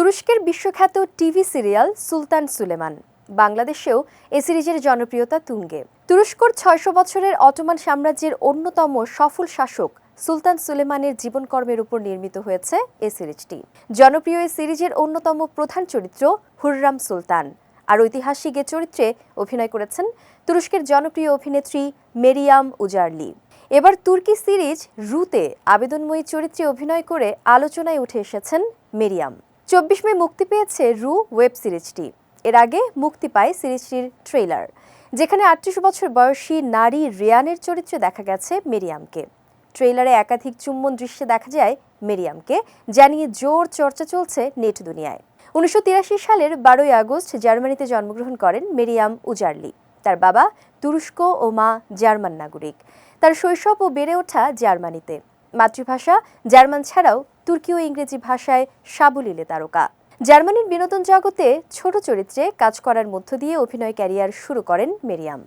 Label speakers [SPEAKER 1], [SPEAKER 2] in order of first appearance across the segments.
[SPEAKER 1] তুরস্কের বিশ্বখ্যাত TV serial সুলতান সুলেমান। বাংলাদেশেও এ সিরিজের জনপ্রিয়তা তুঙ্গে। তুরস্কর ছয়শো বছরের অটোমান সাম্রাজ্যের অন্যতম সফল শাসক সুলতান সুলেমানের জীবনকর্মের উপর নির্মিত হয়েছে এ সিরিজটি। জনপ্রিয় এই সিরিজের অন্যতম প্রধান চরিত্র হুররাম সুলতান। আর ঐতিহাসিক এ চরিত্রে অভিনয় করেছেন তুরস্কের জনপ্রিয় অভিনেত্রী মেরিয়াম উজারলি। এবার তুর্কি সিরিজ রুতে আবেদনময়ী চরিত্রে অভিনয় করে আলোচনায় উঠে এসেছেন মেরিয়াম। চব্বিশ মে মুক্তি পেয়েছে রু ওয়েব সিরিজটি। এর আগে মুক্তি পায় সিরিজটির ট্রেলার যেখানে আটত্রিশ বছর বয়সী নারী রিয়ানের চরিত্রে দেখা গেছে মেরিয়ামকে। ট্রেলারে একাধিক চুম্বন দৃশ্যে দেখা যায় মেরিয়ামকে জানিয়ে জোর চর্চা চলছে নেট দুনিয়ায়। উনিশশো তিরাশি সালের বারোই আগস্ট জার্মানিতে জন্মগ্রহণ করেন মেরিয়াম উজারলি। তার বাবা তুরস্ক ও মা জার্মান নাগরিক। তার শৈশব ও বেড়ে ওঠা জার্মানিতে। মাতৃভাষা জার্মান ছাড়াও তুর্কি ও ইংরেজি ভাষায় সাবলীলে তারকা। জার্মানির বিনোদন জগতে ছোট চরিত্রে কাজ করার মধ্য দিয়ে অভিনয় ক্যারিয়ার শুরু করেন মেরিয়াম।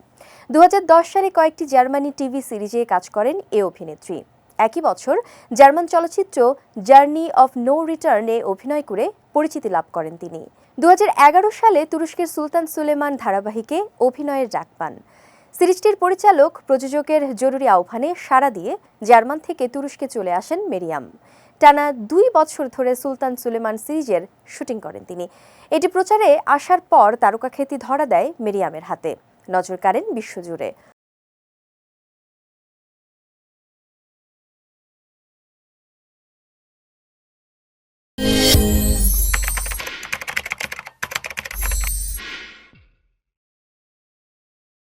[SPEAKER 1] দু হাজার দশ সালে কয়েকটি জার্মানি টিভি সিরিজে কাজ করেন এ অভিনেত্রী। একই বছর জার্মান চলচ্চিত্র জার্নি অফ নো রিটার্নে অভিনয় করে পরিচিতি লাভ করেন তিনি। দু হাজার এগারো সালে তুরস্কের সুলতান সুলেমান ধারাবাহিকে অভিনয়ের ডাক পান। সিরিজটির পরিচালক, প্রযোজকের জরুরি আহ্বানে সাড়া দিয়ে জার্মান থেকে তুরস্কে চলে আসেন মেরিয়াম। টানা দুই বছর ধরে সুলতান সুলেমান সিরিজের শুটিং করেন তিনি। এটি প্রচারে আসার পর তারকাখ্যাতি ধরা দেয় মেরিয়ামের হাতে। নজর কাড়েন বিশ্বজুড়ে।